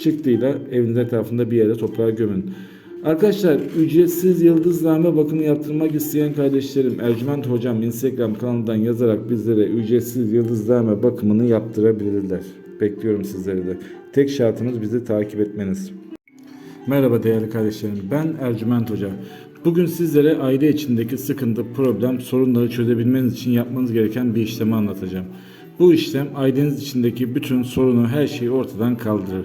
çıktıyla evinizin etrafında bir yere toprağa gömün. Arkadaşlar ücretsiz yıldızname bakımı yaptırmak isteyen kardeşlerim Ercüment Hocam Instagram kanalından yazarak bizlere ücretsiz yıldızname bakımını yaptırabilirler. Bekliyorum sizleri de. Tek şartımız bizi takip etmeniz. Merhaba değerli kardeşlerim. Ben Ercüment Hoca. Bugün sizlere aile içindeki sıkıntı, problem, sorunları çözebilmeniz için yapmanız gereken bir işlemi anlatacağım. Bu işlem aileniz içindeki bütün sorunu, her şeyi ortadan kaldırır.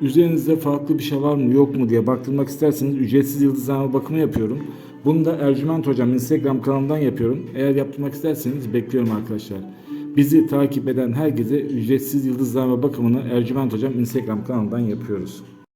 üzerinizde farklı bir şey var mı yok mu diye baktırmak isterseniz ücretsiz yıldızname bakımı yapıyorum. Bunu da Ercüment Hocam Instagram kanalından yapıyorum. Eğer yaptırmak isterseniz bekliyorum arkadaşlar. Bizi takip eden herkese ücretsiz yıldızname bakımını Ercüment Hocam Instagram kanalından yapıyoruz.